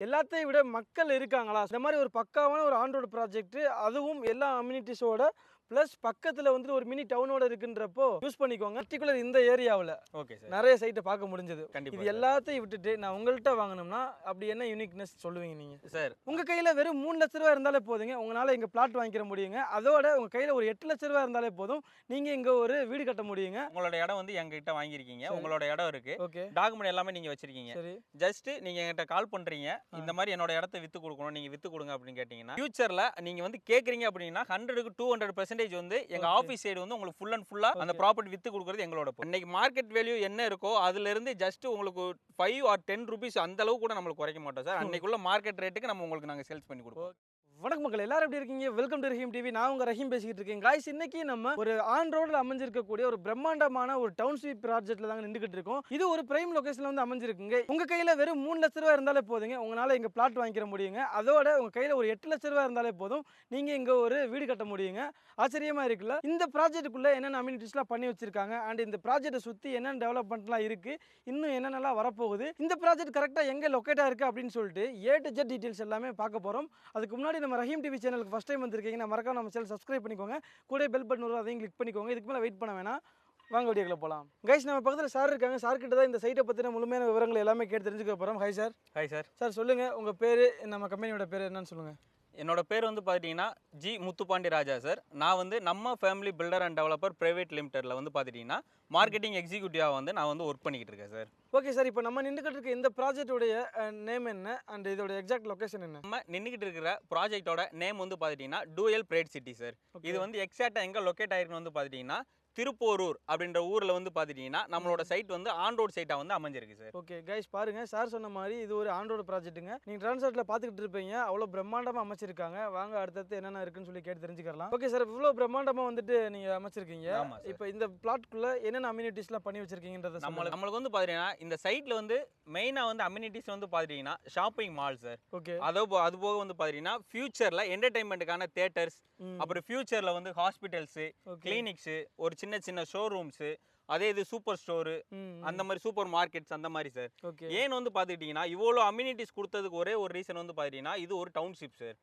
எல்லாத்தையும் விட மக்கள் இருக்காங்களா? இந்த மாதிரி ஒரு பக்காவான ஒரு ஆண்ட்ராய்டு ப்ராஜெக்ட் அதுவும் எல்லா அம்யூனிட்டிஸோட ப்ளஸ் பக்கத்தில் வந்துட்டு ஒரு மினி டவுனோட இருக்குன்றப்போ யூஸ் பண்ணிக்கோங்க. பர்டிகுலர் இந்த ஏரியாவில் ஓகே சார் நிறைய சைட்டை பார்க்க முடிஞ்சது. கண்டிப்பா இது. எல்லாத்தையும் விட்டுட்டு நான் உங்கள்கிட்ட வாங்கினோம்னா அப்படி என்ன யூனிக்னஸ் சொல்லுவீங்க நீங்கள் சார் உங்கள் கையில் வெறும் மூணு லட்ச ரூபா இருந்தாலே போதுங்க. உங்களால் இங்கே பிளாட் வாங்கிக்கிற முடியுங்க. அதோட உங்கள் கையில் ஒரு எட்டு லட்ச ரூபா இருந்தாலே போதும். நீங்கள் இங்கே ஒரு வீடு கட்ட முடியுங்க. உங்களோட இடம் வந்து எங்ககிட்ட வாங்கியிருக்கீங்க. உங்களோட இடம் இருக்கு. ஓகே டாக்குமெண்ட் எல்லாமே நீங்க வச்சிருக்கீங்க. சரி. ஜஸ்ட் நீங்க என்கிட்ட கால் பண்றீங்க. இந்த மாதிரி என்னோட இடத்த வித்து கொடுக்கணும். நீங்க வித்து கொடுங்க அப்படின்னு கேட்டீங்கன்னா ஃபியூச்சர்ல நீங்க வந்து கேக்குறீங்க அப்படின்னா ஹண்ட்ரடுக்கு டூ ஹண்ட்ரட் பெர்சன்டேஜ் வந்து எங்க Okay. ஆஃபீஸ் சைடு வந்து உங்களுக்கு ஃபுல் அண்ட் ஃபுல்லா அந்த. ப்ராப்பர்ட்டி வித்து கொடுக்குறது எங்களோட. இன்னைக்கு மார்க்கெட் வேல்யூ என்ன இருக்கோ அதுல இருந்து ஜஸ்ட் உங்களுக்கு ஃபைவ் ஆர் டென் ருபீஸ் அந்த அளவு கூட நம்மளுக்கு குறைக்க மாட்டோம் சார் அன்னைக்குள்ள மார்க்கெட் ரேட்டுக்கு நம்ம உங்களுக்கு நாங்க சேல்ஸ் பண்ணி கொடுப்போம் வணக்கம் மக்கள் எல்லாரும் எப்படி இருக்கீங்க? வெல்கம் டு ரஹீம் டிவி நான் உங்க ரஹீம் பேசிக்கிட்டு இருக்கேன். காய்ஸ் இன்னைக்கு நம்ம ஒரு ஆன் ரோடில் அமைஞ்சிருக்கக்கூடிய ஒரு பிரம்மாண்டமான ஒரு டவுன்ஷிப் ப்ராஜெக்ட்ல தாங்க நின்றுக்கிட்டு இருக்கோம். இது ஒரு பிரைம் லொகேஷன்ல வந்து அமைஞ்சிருக்குங்க. உங்க கையில வெறும் மூணு லட்ச ரூபா இருந்தாலே போதுங்க. உங்களால இங்க பிளாட் வாங்கிக்கிற முடியுங்க. அதோட உங்க கையில ஒரு எட்டு லட்ச ரூபா இருந்தாலே போதும். நீங்க இங்க ஒரு வீடு கட்ட முடியுங்க. ஆச்சரியமா இருக்குல்ல? இந்த ப்ராஜெக்ட்டுக்குள்ள என்னென்ன அம்யூனிட்டிஸ்லாம் பண்ணி வச்சிருக்காங்க? அண்ட் இந்த ப்ராஜெக்ட்டை சுத்தி என்னென்ன டெவலப்மெண்ட்லாம் இருக்கு? இன்னும் என்னென்னலாம் வரப்போகுது? இந்த ப்ராஜெக்ட் கரெக்டாக எங்கே லொக்கேட்டாக இருக்குது அப்படின்னு சொல்லிட்டு ஏ டு ஜெட் டீட்டெயில்ஸ் எல்லாமே பார்க்க போகிறோம் அதுக்கு முன்னாடி நம்ம ரஹீம் டிவி சேனலுக்கு ஃபஸ்ட் டைம் வந்திருக்கீங்கன்னா மறக்காம நம்ம சேனல் சப்ஸ்கிரைப் பண்ணிக்கோங்க. கூட பெல் பட்டன் வரும் அதையும் கிளிக் பண்ணிக்கோங்க. இதுக்கு மேலே வெயிட் பண்ண வேணாம். வாங்க வீடியோக்குள்ள போகலாம் கைஸ் நம்ம பக்கத்தில் சார் இருக்காங்க. சார் கிட்ட தான் இந்த சைட்டை பற்றின முழுமையான விவரங்கள் எல்லாமே கேட்டு தெரிஞ்சுக்க போகிறோம் hi sir hi sir sir சொல்லுங்கள் உங்கள் பேர் நம்ம கம்பெனியோட பேர் என்னன்னு சொல்லுங்கள் என்னோட பேர் வந்து பார்த்துட்டிங்கன்னா ஜி முத்துப்பாண்டி ராஜா சார். நான் வந்து நம்ம family builder and developer private லிமிடெட்ல வந்து பார்த்துட்டிங்கன்னா மார்க்கெட்டிங் எக்ஸிக்யூட்டிவாக வந்து நான் வந்து ஒர்க் பண்ணிக்கிட்டு இருக்கேன் சார். ஓகே சார் இப்போ நம்ம நின்றுக்கிட்டு இருக்க இந்த ப்ராஜெக்டோடைய நேம் என்ன? அண்ட் இதோட எக்ஸாக்ட் லொகேஷன் என்ன? நம்ம நின்றுக்கிட்டு இருக்கிற ப்ராஜெக்டோட நேம் வந்து பார்த்துட்டிங்கன்னா டூயல் பிரேட் சிட்டி சார். இது வந்து எக்ஸாக்டாக எங்கே லொக்கேட் ஆயிருக்குன்னு வந்து பார்த்துட்டிங்கன்னா திருப்போரூர் அப்படின்ற ஊரில் வந்து பார்த்துட்டிங்கன்னா நம்மளோட சைட் வந்து ஆன் ரோட் சைட்டாக வந்து அமைஞ்சிருக்கு சார் ஓகே கைஸ் பாருங்க. சார் சொன்ன மாதிரி இது ஒரு ஆண்ட்ராய்டு ப்ராஜெக்ட்டுங்க நீங்கள் ட்ரான்ஸ்லேட்டில் பார்த்துக்கிட்டு இருப்பீங்க. அவ்வளோ பிரம்மாண்டமாக அமைச்சிருக்காங்க. வாங்க அடுத்தடுத்து என்னென்ன இருக்குன்னு சொல்லி கேட்டு தெரிஞ்சுக்கலாம். ஓகே சார் இவ்வளோ பிரம்மாண்டமாக வந்துட்டு நீங்கள் அமைச்சிருக்கீங்க. இப்போ இந்த பிளாட்குள்ளே என்னென்ன அம்யூனிட்டிஸ்லாம் பண்ணி வச்சிருக்கீங்கன்றத நம்மளுக்கு நம்மளுக்கு வந்து பார்த்தீங்கன்னா இந்த சைட்டில் வந்து மெயினாக வந்து அம்யூனிட்டிஸ் வந்து பார்த்துட்டிங்கன்னா ஷாப்பிங் மால் சார் ஓகே அதோ போ- அது போக வந்து பார்த்தீங்கன்னா ஃபியூச்சரில் என்டர்டைன்மெண்ட்டுக்கான தேட்டர்ஸ் அப்புறம் ஃபியூச்சரில் வந்து ஹாஸ்பிட்டல்ஸு கிளினிக்ஸு ஒரு சின்ன சின்ன ஷோரூம்ஸு அதே இது சூப்பர் ஸ்டோரு அந்த மாதிரி சூப்பர் மார்க்கெட்ஸ் அந்த மாதிரி சார் ஏன் வந்து பார்த்துக்கிட்டிங்கன்னா இவ்வளோ அம்யூனிட்டிஸ் கொடுத்ததுக்கு ஒரே ஒரு ரீசன் வந்து பார்த்துக்கிட்டிங்கன்னா இது ஒரு டவுன்ஷிப் சார்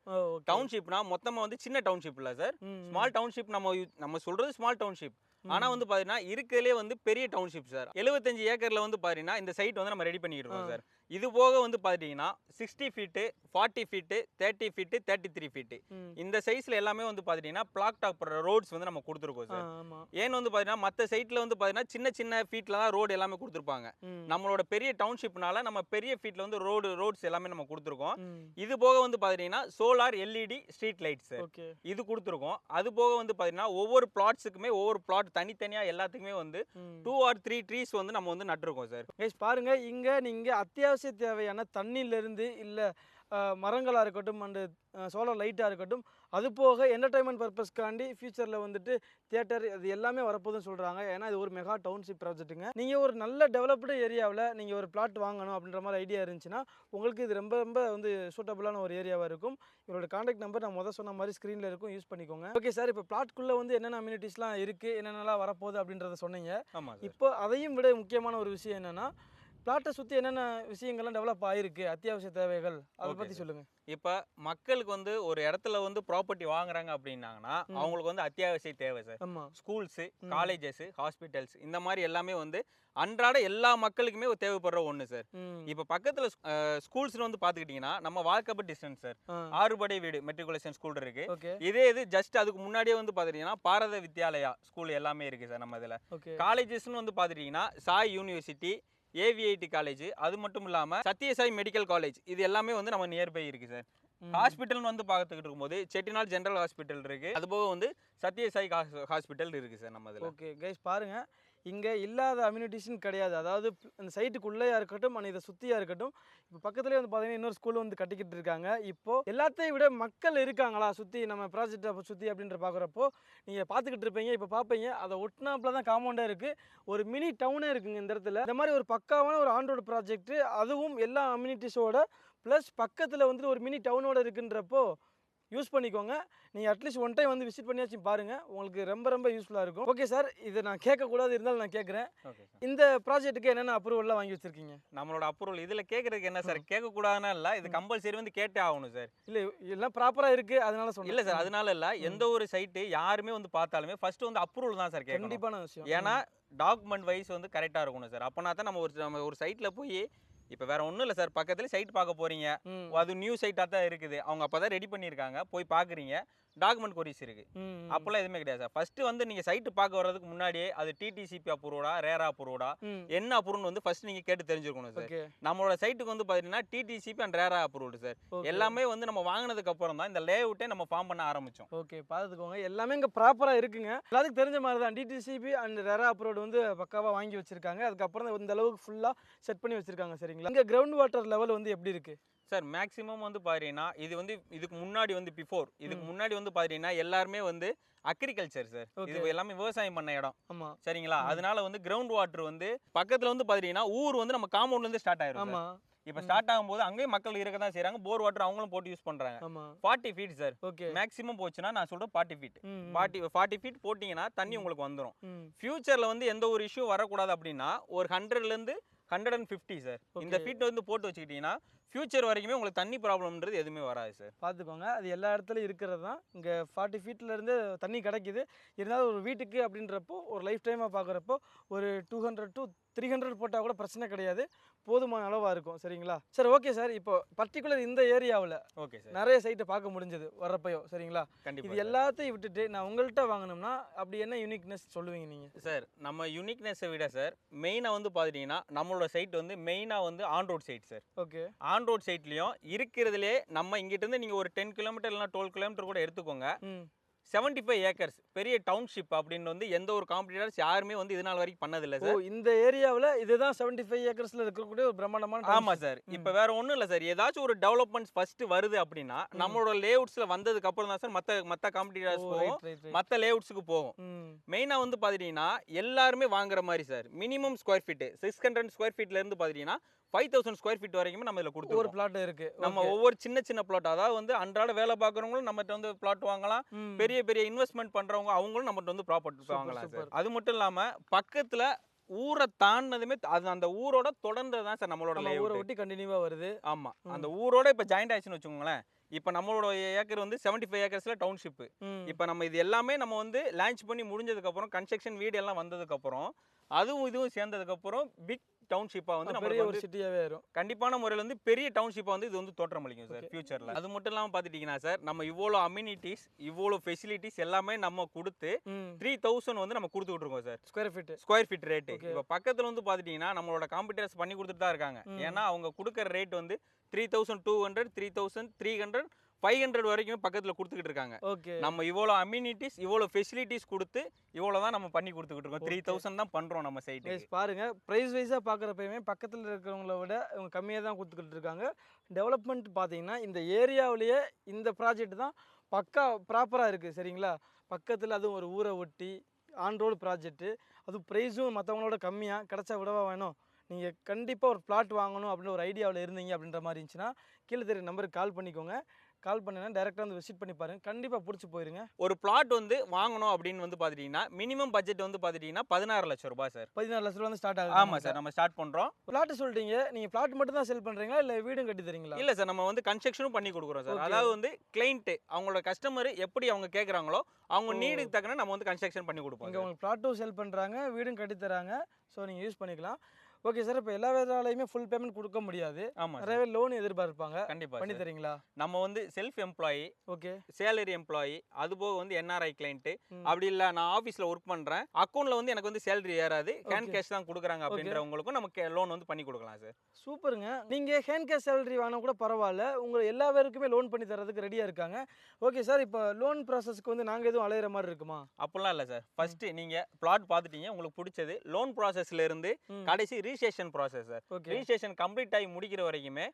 டவுன்ஷிப்னா மொத்தமாக வந்து சின்ன டவுன்ஷிப் இல்லை சார் ஸ்மால் டவுன்ஷிப் நம்ம நம்ம சொல்கிறது ஸ்மால் டவுன்ஷிப் ஆனால் வந்து பார்த்தீங்கன்னா இருக்கிறதுலே வந்து பெரிய டவுன்ஷிப் சார் எழுபத்தஞ்சு ஏக்கரில் வந்து பார்த்தீங்கன்னா இந்த சைட் வந்து நம்ம ரெடி பண்ணிக்கிட்டு இருக்கோம் சார் இது போக வந்து பார்த்துட்டிங்கன்னா sixty feet forty feet thirty feet thirty three feet இந்த சைஸில் எல்லாமே வந்து பார்த்துட்டிங்கன்னா பிளாக் டாப் ரோட்ஸ் வந்து நம்ம கொடுத்துருக்கோம் சார் ஏன்னு வந்து பார்த்தீங்கன்னா மற்ற சைட்டில் வந்து பார்த்தீங்கன்னா சின்ன சின்ன ஃபீட்டில் தான் ரோடு எல்லாமே கொடுத்துருப்பாங்க. நம்மளோட பெரிய டவுன்ஷிப்னால நம்ம பெரிய ஃபீட்டில் வந்து ரோடு ரோட்ஸ் எல்லாமே நம்ம கொடுத்துருக்கோம். இது போக வந்து பார்த்துட்டிங்கன்னா சோலார் எல்இடி ஸ்ட்ரீட் லைட்ஸ் இது கொடுத்துருக்கோம். அது போக வந்து பார்த்தீங்கன்னா ஒவ்வொரு பிளாட்ஸுக்குமே ஒவ்வொரு பிளாட் தனித்தனியாக எல்லாத்துக்குமே வந்து டூ ஆர் த்ரீ ட்ரீஸ் வந்து நம்ம வந்து நட்டுருக்கோம் சார் பாருங்க இங்க நீங்க அத்தியாவசிய தேவையான தண்ணியில இருந்து இல்ல அஹ், மரங்களா இருக்கட்டும் அண்டு சோலார் லைட்டாக இருக்கட்டும் அது போக என்டர்டைன்மெண்ட் பர்பஸ்க்காண்டி ஃபியூச்சரில் வந்துட்டு தியேட்டர் அது எல்லாமே வரப்போகுதுன்னு சொல்கிறாங்க ஏன்னா இது ஒரு மெகா டவுன்ஷிப் ப்ராஜெக்ட்டுங்க நீங்கள் ஒரு நல்ல டெவலப்டு ஏரியாவில் நீங்கள் ஒரு பிளாட் வாங்கணும் அப்படின்ற மாதிரி ஐடியா இருந்துச்சுன்னா உங்களுக்கு இது ரொம்ப ரொம்ப வந்து சூட்டபுளான ஒரு ஏரியாவாக இருக்கும். இவரோட காண்டாக்ட் நம்பர் நான் முதல் சொன்ன மாதிரி ஸ்க்ரீனில் இருக்கும் யூஸ் பண்ணிக்கோங்க. ஓகே சார் இப்போ பிளாட்குள்ளே வந்து என்னென்ன அம்யூனிட்டிஸ்லாம் இருக்குது என்னென்னலாம் வரப்போகுது அப்படின்றத சொன்னீங்க. ஆமாம் இப்போ அதையும் விட முக்கியமான ஒரு விஷயம் என்னன்னா பிளாட்டை சுற்றி என்னென்ன விஷயங்கள்லாம் டெவலப் ஆயிருக்கு அத்தியாவசிய தேவைகள் அதை பற்றி sir. சொல்லுங்க. இப்போ மக்களுக்கு வந்து ஒரு இடத்துல வந்து ப்ராப்பர்ட்டி வாங்குறாங்க அப்படின்னாங்கன்னா அவங்களுக்கு வந்து அத்தியாவசிய தேவை சார் ஸ்கூல்ஸு காலேஜஸ் ஹாஸ்பிட்டல்ஸ் இந்த மாதிரி எல்லாமே வந்து அன்றாட எல்லா மக்களுக்குமே தேவைப்படுற ஒன்று சார் இப்போ பக்கத்தில் ஸ்கூல்ஸ்னு வந்து பார்த்துக்கிட்டிங்கன்னா நம்ம வாக்கபிள் டிஸ்டன்ஸ் சார் ஆறுபடை வீடு மெட்ரிகுலேஷன் ஸ்கூல் இருக்கு. இதே இது ஜஸ்ட் அதுக்கு முன்னாடியே வந்து பார்த்துட்டிங்கன்னா பாரத வித்யாலயா ஸ்கூல் எல்லாமே இருக்குது சார் நம்ம இதில். காலேஜஸ்னு வந்து பார்த்துட்டிங்கன்னா சாய் யூனிவர்சிட்டி ஏவிஐடி காலேஜ் அது மட்டும் இல்லாமல் சத்யசாய் மெடிக்கல் காலேஜ் இது எல்லாமே வந்து நம்ம நியர்பை இருக்குது சார் ஹாஸ்பிட்டல்னு வந்து பார்த்துக்கிட்டு இருக்கும்போது செட்டிநாள் ஜென்ரல் ஹாஸ்பிட்டல் இருக்குது அது போக வந்து சத்யசாய் ஹாஸ்பிட்டல் இருக்குது சார் நம்ம இதில். ஓகே கைஸ் பாருங்க. இங்கே இல்லாத அம்யூனிட்டிஸ்னு கிடையாது. அதாவது இந்த அந்த சைட்டுக்குள்ளேயா இருக்கட்டும் ஆனால் இதை சுற்றியாக இருக்கட்டும் இப்போ பக்கத்துலேயே வந்து பார்த்தீங்கன்னா இன்னொரு ஸ்கூல் வந்து கட்டிக்கிட்டு இருக்காங்க. இப்போ எல்லாத்தையும் விட மக்கள் இருக்காங்களா சுற்றி நம்ம ப்ராஜெக்டை சுற்றி அப்படின்ற பார்க்குறப்போ நீங்கள் பார்த்துக்கிட்டு இருப்பீங்க இப்போ பார்ப்பீங்க அதை ஒட்டினாப்புல தான் காம்பவுண்டாக இருக்குது ஒரு மினி டவுனே இருக்குங்க இந்த இடத்துல. இந்த மாதிரி ஒரு பக்காவான ஒரு ஆண்ட்ராய்டு ப்ராஜெக்ட் அதுவும் எல்லா அம்யூனிட்டிஸோட ப்ளஸ் பக்கத்தில் வந்துட்டு ஒரு மினி டவுனோட இருக்குன்றப்போ யூஸ் பண்ணிக்கோங்க. நீங்கள் அட்லீஸ்ட் ஒன் டைம் வந்து விசிட் பண்ணியாச்சும் பாருங்கள் உங்களுக்கு ரொம்ப ரொம்ப யூஸ்ஃபுல்லாக இருக்கும். ஓகே சார் இதை நான் கேட்கக்கூடாது இருந்தாலும் நான் கேட்குறேன். இந்த ப்ராஜெக்ட்டுக்கு என்னென்ன அப்ரூவல்லாம் வாங்கி வச்சுருக்கீங்க? நம்மளோட அப்ரூவல் இதுல கேக்குறதுக்கு என்ன சார் கேட்க கூடாதுன்னா இல்ல இது கம்பல்சரி வந்து கேட்டே ஆகணும் சார் இல்லை எல்லாம் ப்ராப்பராக இருக்குது அதனால சொன்னேன். இல்ல சார் அதனால இல்ல. எந்த ஒரு சைட்டு யாருமே வந்து பார்த்தாலுமே ஃபர்ஸ்ட் வந்து அப்ரூவல் தான் சார் கண்டிப்பான விஷயம். ஏன்னா டாக்குமெண்ட் வைஸ் வந்து கரெக்டாக இருக்கணும் சார் அப்போனா தான் நம்ம ஒரு நம்ம ஒரு சைட்டில் போய் இப்போ வேற ஒன்றும் இல்லை சார். பக்கத்துல சைட் பார்க்க போறீங்க. அது நியூ சைட்டாக தான் இருக்குது. அவங்க அப்போ தான் ரெடி பண்ணியிருக்காங்க. போய் பார்க்குறீங்க. டாக்குமெண்ட் கொரிஸ் இருக்கு. அப்போல்லாம் எதுவுமே கிடையாது சார். ஃபர்ஸ்ட் வந்து நீங்க சைட்டு பார்க்க வர்றதுக்கு முன்னாடியே அது டிடிசிபி அப்ரூவடா ரேரா அப்ரூவடா என்ன அப்ரூவ்னு வந்து ஃபர்ஸ்ட் நீங்க கேட்டு தெரிஞ்சுக்கணும் சார். நம்மளோட சைட்டுக்கு வந்து பார்த்தீங்கன்னா DTCP and RERA approved sir. எல்லாமே வந்து நம்ம வாங்கினதுக்கு அப்புறம் தான் இந்த லேஅவுட்டே நம்ம ஃபார்ம் பண்ண ஆரம்பிச்சோம். ஓகே பார்த்துக்கோங்க எல்லாமே இங்கே ப்ராப்பராக இருக்குங்க. எல்லாத்துக்கும் தெரிஞ்ச மாதிரி தான் டிடிசிபி அண்ட் ரெரா அப்ரோட் வந்து பக்காவாக வாங்கி வச்சிருக்காங்க. அதுக்கப்புறம் இந்த அளவுக்கு ஃபுல்லாக செட் பண்ணி வச்சிருக்காங்க சரிங்களா? இங்கே கிரவுண்ட் வாட்டர் லெவல் வந்து எப்படி இருக்கு? சார் மேக்ஸிமம் வந்து பாத்தீங்கன்னா இது வந்து இதுக்கு முன்னாடி வந்து பிஃபோர் இதுக்கு. முன்னாடி வந்து பாத்தீங்கன்னா எல்லாருமே வந்து அக்ரிகல்ச்சர் சார். இது. எல்லாமே விவசாயம் பண்ண இடம். ஆமாம் சரிங்களா. அதனால வந்து கிரவுண்ட் வாட்டர் வந்து பக்கத்துல வந்து பாத்தீங்கன்னா ஊர் வந்து நம்ம காம்பவுண்ட்ல இருந்து ஸ்டார்ட் ஆயிரும் இப்போ. ஸ்டார்ட் ஆகும்போது அங்கேயும் மக்கள் இருக்க தான் செய்றாங்க. போர் வாட்டர் அவங்களும் போட்டு யூஸ் பண்றாங்க. Forty feet sir. Okay. Maximum போச்சுன்னா நான் சொல்றேன் forty feet forty forty feet போட்டிங்கன்னா தண்ணி. உங்களுக்கு வந்துடும் ஃபியூச்சர்ல வந்து எந்த ஒரு இஷ்யூ வரக்கூடாது அப்படின்னா ஒரு ஹண்ட்ரட்ல இருந்து ஹண்ட்ரட் அண்ட் ஃபிஃப்டி சார் இந்த. ஃபீட் வந்து போட்டு வச்சுக்கிட்டீங்கன்னா ஃபியூச்சர் வரைக்குமே உங்களுக்கு தண்ணி ப்ராப்ளம்ன்றது எதுவுமே வராது சார் பார்த்துக்கோங்க. அது எல்லா இடத்துலையும் இருக்கிறது தான் இங்கே ஃபார்ட்டி ஃபீட்லேருந்து தண்ணி கிடைக்குது. இருந்தாலும் ஒரு வீட்டுக்கு அப்படின்றப்போ ஒரு லைஃப் டைமாக பார்க்குறப்போ ஒரு two hundred to three hundred போட்டால் கூட பிரச்சனை கிடையாது. போதுமான அளவாக இருக்கும் சரிங்களா? சரி ஓகே சார் இப்போ பர்டிகுலர் இந்த ஏரியாவில் ஓகே சார் நிறைய சைட்டை பார்க்க முடிஞ்சது வர்றப்பயோ சரிங்களா? கண்டிப்பா இது எல்லாத்தையும் விட்டுட்டு நான் உங்கள்கிட்ட வாங்கணும்னா அப்படி என்ன யூனிக்னஸ் சொல்லுவீங்க நீங்கள் சார் நம்ம யூனிக்னஸை விட சார் மெயினாக வந்து பார்த்துட்டிங்கன்னா நம்மளோட சைட் வந்து மெயினாக வந்து on road side sir okay on road சைட்லேயும் இருக்கிறதுலே நம்ம இங்கிட்டிருந்து நீங்கள் ஒரு டென் கிலோமீட்டர் இல்லைனா டுவெல் கிலோமீட்டர் கூட எடுத்துக்கோங்க. Seventy five acres. பெரிய டவுன்ஷிப் அப்படின்னு வந்து எந்த ஒரு காம்படிட்டர்ஸ் யாருமே வந்து இது நாள் வரைக்கும் பண்ணதில்லை சார். இந்த ஏரியாவில் இதுதான் செவன்ட்டி ஃபைவ் ஏக்கர்ஸில் இருக்கக்கூடிய ஒரு பிரம்மாண்டமான ஆமா சார். இப்போ வேற ஒண்ணும் இல்ல சார். ஏதாச்சும் ஒரு டெவலப்மெண்ட்ஸ் ஃபர்ஸ்ட் வருது அப்படின்னா நம்மளோட லேஅவுட்ஸ்ல வந்ததுக்கு அப்புறம் தான் சார் மத்த மத்த காம்படிட்டர்ஸ் போகும். மத்த லேஅவுட்ஸ்க்கு போகும். ம். மெயினா வந்து பாத்துட்டீங்கன்னா எல்லாருமே வாங்குற மாதிரி sir. Minimum square feet six hundred square ஃபீட்ல இருந்து பாத்துட்டீங்கன்னா ஃபைவ் தௌசண்ட் ஸ்கொயர் ஃபீட் வரைக்குமே நம்ம இதுல ஒரு கொடுத்துருவோம் பிளாட் இருக்கு. நம்ம ஒவ்வொரு சின்ன சின்ன பிளாட் அதாவது வந்து அன்றாட வேலை பார்க்குறவங்களும் நம்மகிட்ட வந்து பிளாட் வாங்கலாம். ம். பெரிய பெரிய இன்வெஸ்ட்மெண்ட் பண்றவங்க அவங்களும் நம்மகிட்ட வந்து ப்ராப்பர்ட்டி வாங்கலாம் சார். அது மட்டும் இல்லாம பக்கத்துல ஊரை தாண்டினதுமே அது அந்த ஊரோட தொடர்ந்தது தான் சார் நம்மளோட நம்ம ஊரை. ஒட்டி கண்டினியூவா வருது ஆமா. அந்த ஊரோட இப்ப ஜாயிண்ட் ஆயிடுச்சுன்னு வச்சுக்கோங்களேன் இப்போ நம்மளோட ஏக்கர் வந்து செவன்டி ஃபைவ் ஏக்கர்ஸ்ல டவுன்ஷிப் ம். இப்போ நம்ம இது எல்லாமே நம்ம வந்து லான்ச் பண்ணி முடிஞ்சதுக்கு அப்புறம் கன்ஸ்ட்ரக்ஷன் வீடு எல்லாம் வந்ததுக்கு அப்புறம் அதுவும் இதுவும் சேர்ந்ததுக்கு அப்புறம் பிக் டவுன்ஷிப்பா வந்து பெரிய நம்மளுக்கு ஒரு வந்து சிட்டியாவே வரும் கண்டிப்பான முறையில் வந்து பெரிய டவுன்ஷிப்பா வந்து இது வந்து தோற்றமளிக்கும் சார் Okay. ஃபியூச்சர்ல அது மட்டும் இல்லாமல் பார்த்துட்டீங்கன்னா சார் நம்ம இவ்வளோ அம்யூனிட்டிஸ் இவ்வளோ ஃபெசிலிட்டிஸ் எல்லாமே நம்ம கொடுத்து த்ரீ தௌசண்ட் வந்து நம்ம கொடுத்துக்கிட்டு இருக்கோம் sir. Square feet square feet rate. இப்போ பக்கத்தில் வந்து பார்த்துட்டீங்கன்னா நம்மளோட காம்படிட்டர்ஸ் பண்ணி கொடுத்துட்டு தான் இருக்காங்க. ஏன்னா அவங்க கொடுக்குற ரேட் வந்து three thousand two hundred three thousand three hundred five hundred வரைக்கும் பக்கத்தில் கொடுத்துக்கிட்டு இருக்காங்க. ஓகே. நம்ம இவ்வளோ அம்யூனிட்டிஸ் இவ்வளோ ஃபெசிலிட்டிஸ் கொடுத்து இவ்வளோ தான் நம்ம பண்ணி கொடுத்துக்கிட்டு இருக்கோம். த்ரீ. தௌசண்ட் தான் பண்ணுறோம் நம்ம கைஸ் பாருங்க. ப்ரைஸ் வைஸாக பார்க்குறப்பயுமே பக்கத்தில் இருக்கிறவங்கள விட இவங்க கம்மியாக தான் கொடுத்துக்கிட்டு இருக்காங்க. டெவலப்மெண்ட் பார்த்தீங்கன்னா இந்த ஏரியாவிலேயே இந்த ப்ராஜெக்ட் தான் பக்கா ப்ராப்பராக இருக்குது சரிங்களா? பக்கத்தில் அதுவும் ஒரு ஊரை ஒட்டி ஆன் ரோடு ப்ராஜெக்ட்டு அதுவும் ப்ரைஸும் மற்றவங்களோட கம்மியாக கிடச்சா விடவா வேணும்? நீங்கள் கண்டிப்பாக ஒரு பிளாட் வாங்கணும் அப்படின்னு ஒரு ஐடியாவில் இருந்தீங்க அப்படின்ற மாதிரி இருந்துச்சுன்னா கீழே தெரிய நம்பருக்கு கால் பண்ணிக்கோங்க. கால் பண்ணினா டேரெக்டாக வந்து விசிட் பண்ணி பாருங்க. கண்டிப்பாக பிடிச்சி போயிருங்க. ஒரு பிளாட் வந்து வாங்கணும் அப்படின்னு வந்து பார்த்துட்டீங்கன்னா மினிமம் பட்ஜெட் வந்து பார்த்துட்டீங்கன்னா பதினாறு லட்சம் ரூபாய் சார் பதினாறு லட்ச ரூபா வந்து ஸ்டார்ட் ஆகுது. ஆமாம் சார் நம்ம ஸ்டார்ட் பண்ணுறோம் பிளாட் சொல்லிட்டீங்க நீங்கள் பிளாட் மட்டும் தான் செல் பண்ணுறீங்களா இல்லை வீடும் கட்டி தரீங்களா? இல்ல சார் நம்ம வந்து கன்ஸ்ட்ரக்ஷனும் பண்ணி கொடுக்குறோம் சார். அதாவது வந்து கிளைண்ட் அவங்களோட கஸ்டமர் எப்படி அவங்க கேக்குறாங்களோ அவங்க. நீடுக்கு தக்கன நம்ம வந்து கன்ஸ்ட்ரக்ஷன் பண்ணி கொடுப்போம் இங்கே. உங்களுக்கு பிளாட்டும் செல் பண்ணுறாங்க வீடும் கட்டி தராங்க. ஸோ நீங்கள் யூஸ் பண்ணிக்கலாம். ஓகே சார் இப்போ எல்லா விதாலையுமே ஃபுல் பேமெண்ட் கொடுக்க முடியாது. ஆமா சார். நிறைய பேர் லோன் எதிர்பார்ப்பாங்க. கண்டிப்பா பண்ணி. தரீங்களா? நம்ம வந்து self employee okay. Salary employee அது போக வந்து என்ஆர்ஐ கிளைண்ட் ம். அப்படி இல்ல நான் ஆபீஸ்ல ஒர்க் பண்றேன். அக்கௌண்ட்ல வந்து எனக்கு வந்து சேலரி ஏறாது. ஹேண்ட். கேஷ் தான் கொடுக்குறாங்க அப்படின்றவங்களுக்கும் நமக்கு லோன் வந்து பண்ணி கொடுக்கலாம் சார். சூப்பருங்க. நீங்கள் ஹேண்ட் கேஷ் சேலரி வாங்கினா கூட பரவாயில்ல. உங்களை எல்லா பேருக்குமே லோன் பண்ணி தரதுக்கு ரெடியாக இருக்காங்க. ஓகே சார் இப்போ லோன் ப்ராசஸ்க்கு வந்து நாங்கள் எதுவும் அலையிற மாதிரி இருக்குமா? அப்படிலாம் இல்ல சார். ஃபர்ஸ்ட் நீங்க பிளாட் பார்த்துட்டீங்க. உங்களுக்கு பிடிச்சது. லோன் ப்ராசஸ்ல இருந்து ம். Registration process sir registration complete ஆகி முடிக்கிற வரைக்குமே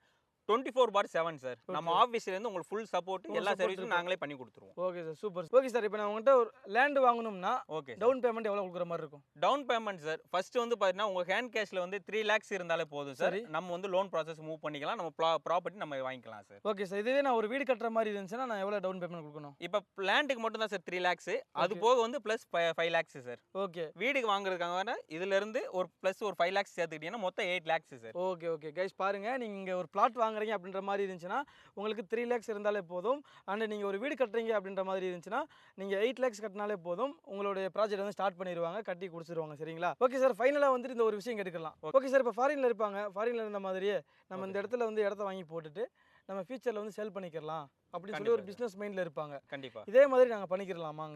twenty four by seven sir. நம்ம Okay. ஆஃபீஸ்ல இருந்து உங்களுக்கு ஃபுல் சப்போர்ட் எல்லா சர்வீஸும். நாங்களே பண்ணி கொடுத்துருவோம். Okay sir super okay sir இப்போ நான் உங்கள்கிட்ட ஒரு லேண்ட் வாங்கணும்னா ஓகே டவுன் பேமெண்ட் எவ்வளோ கொடுக்குற மாதிரி இருக்கும்? டவுன் பேமெண்ட் சார் ஃபர்ஸ்ட் வந்து பார்த்தீங்கன்னா உங்க ஹேண்ட் கேஷ்ல வந்து த்ரீ லேக்ஸ் இருந்தாலே போதும் சார். நம்ம வந்து லோன் ப்ராசஸ் மூவ் பண்ணிக்கலாம். நம்ம ப்ராப்பர்ட்டி நம்ம வாங்கிக்கலாம் சார் ஓகே சார் இதுவே நான் ஒரு வீடு கட்டுற மாதிரி இருந்துச்சுன்னா நான் எவ்வளோ டவுன் பேமெண்ட் கொடுக்கணும்? இப்போ லேண்டுக்கு மட்டும் தான் சார் த்ரீ லேக்ஸ் அது. போக வந்து plus five lakhs sir okay வீடுக்கு வாங்குறதுக்காக வேணா இதுல இருந்து ஒரு ப்ளஸ் ஒரு ஃபைவ் லேக்ஸ் சேர்த்துக்கிட்டீங்கன்னா மொத்தம் eight lakhs sir okay okay guys பாருங்க. நீங்க இங்க ஒரு பிளாட் வாங்குறீங்க அப்படின்ற மாதிரி இருந்துச்சுன்னா உங்களுக்கு த்ரீ லேக்ஸ் இருந்தாலே போதும். அண்ட் நீங்க ஒரு வீடு கட்டுறீங்க அப்படின்ற மாதிரி இருந்துச்சுன்னா நீங்க எயிட் லேக்ஸ் கட்டினாலே போதும். உங்களுடைய ப்ராஜெக்ட் வந்து ஸ்டார்ட் பண்ணிடுவாங்க கட்டி கொடுத்துருவாங்க சரிங்களா? ஓகே சார் ஃபைனலாக வந்துட்டு இந்த ஒரு விஷயம் கேட்டுக்கலாம். ஓகே சார் இப்போ ஃபாரின்ல இருப்பாங்க ஃபாரின்ல இருந்த மாதிரியே நம்ம இந்த. இடத்துல வந்து இடத்த வாங்கி போட்டுட்டு நம்ம ஃபியூச்சரில் வந்து செல் பண்ணிக்கலாம் அப்படின்னு சொல்லி ஒரு பிஸ்னஸ் மைண்டில் இருப்பாங்க. கண்டிப்பா. இதே மாதிரி நாங்கள் பண்ணிக்கிறலாமா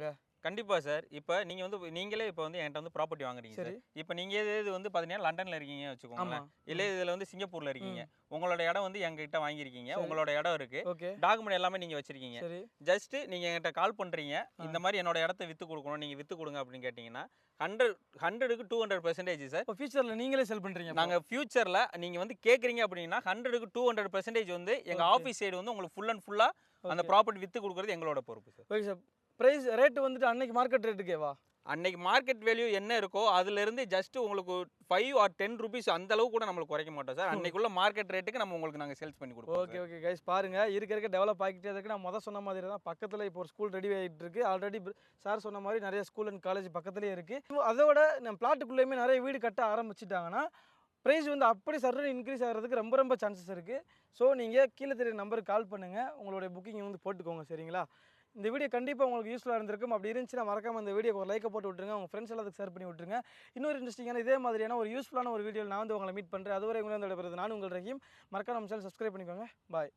அங்கே கண்டிப்பா சார். இப்போ நீங்க வந்து நீங்களே இப்போ வந்து என்கிட்ட வந்து ப்ராப்பர்ட்டி வாங்குறீங்க சார். இப்போ நீங்க இது வந்து பாத்தீங்கன்னா லண்டன்ல இருக்கீங்க வச்சுக்கோங்க ஆமாம் இல்ல இதுல வந்து சிங்கப்பூர்ல இருக்கீங்க. உங்களோட இடம் வந்து எங்ககிட்ட வாங்கியிருக்கீங்க. உங்களோட இடம் இருக்கு. டாக்குமெண்ட் எல்லாமே நீங்க வச்சிருக்கீங்க. சரி. ஜஸ்ட் நீங்க என்கிட்ட கால் பண்றீங்க. இந்த மாதிரி என்னோட இடத்த வித்து கொடுக்கணும். நீங்க வித்து கொடுங்க அப்படின்னு கேட்டீங்கன்னா ஹண்ட்ரட் ஹண்ட்ரடுக்கு டூ ஹண்ட்ரட் பெர்சன்டேஜ் சார். இப்போ ஃபியூச்சரில் நீங்களே செல் பண்ணுறீங்க நாங்க ஃபியூச்சர்ல நீங்க வந்து கேக்குறீங்க அப்படின்னா ஹண்ட்ரடுக்கு டூ ஹண்ட்ரட் பெர்சன்டேஜ் வந்து எங்க Okay. ஆஃபீஸ் சைடு வந்து உங்களுக்கு ஃபுல் அண்ட் ஃபுல்லா அந்த. ப்ராப்பர்ட்டி வித்து கொடுக்குறது எங்களோட பொறுப்பு sir. Okay sir. Price rate வந்துட்டு அன்னைக்கு மார்க்கெட் ரேட்டுக்கேவா அன்னைக்கு மார்க்கெட் வேல்யூ என்ன இருக்கோ அதுல இருந்து ஜஸ்ட் உங்களுக்கு ஃபைவ் ஆர் டென் ருபீஸ் அந்த அளவு கூட நம்மளுக்கு குறைக்க மாட்டோம் சார். அன்னைக்குள்ள மார்க்கெட் ரேட்டுக்கு நம்ம உங்களுக்கு நாங்க சேல்ஸ் பண்ணி கொடுப்போம் ஓகே ஓகே கைஸ் பாருங்க. இருக்க இருக்க டெவலப் ஆகிட்டே இருக்கு. நான் முதல் சொன்ன மாதிரி தான். பக்கத்தில் இப்போ ஒரு ஸ்கூல் ரெடி ஆகிட்டு இருக்கு. ஆல்ரெடி சார் சொன்ன மாதிரி நிறைய ஸ்கூல் அண்ட் காலேஜ் பக்கத்துலேயே இருக்கு. அதோட நம்ம பிளாட்டுக்குள்ளேயுமே நிறைய வீடு கட்ட ஆரம்பிச்சிட்டாங்கன்னா ப்ரைஸ் வந்து அப்படி சர்றன்னு இன்க்ரீஸ் ஆகிறதுக்கு ரொம்ப ரொம்ப சான்சஸ் இருக்குது ஸோ நீங்கள் கீழே தெரிய நம்பருக்கு கால் பண்ணுங்கள் உங்களுடைய புக்கிங் வந்து போட்டுக்கோங்க சரிங்களா? இந்த வீடியோ கண்டிப்பாக உங்களுக்கு யூஸ்ஃபுல்லாக இருந்திருக்கும். அப்படி இருந்துச்சுன்னா மறக்காம இந்த வீடியோ ஒரு லைக்கை போட்டு விட்டுருங்க. உங்கள் ஃப்ரெண்ட்ஸ் எல்லாத்துக்கு ஷேர் பண்ணி விட்டுருங்க. இன்னொரு இன்ட்ரெஸ்டிங்கான இதே மாதிரியான ஒரு யூஸ்ஃபுல்லான ஒரு வீடியோ நான் வந்து உங்களை மீட் பண்ணுறேன் அதுவரை உங்களை வந்து நான் உங்கள் ரஹீம். மறக்காம நம்ம சேனல் சப்ஸ்கிரைப் பண்ணிக்கோங்க. பாய்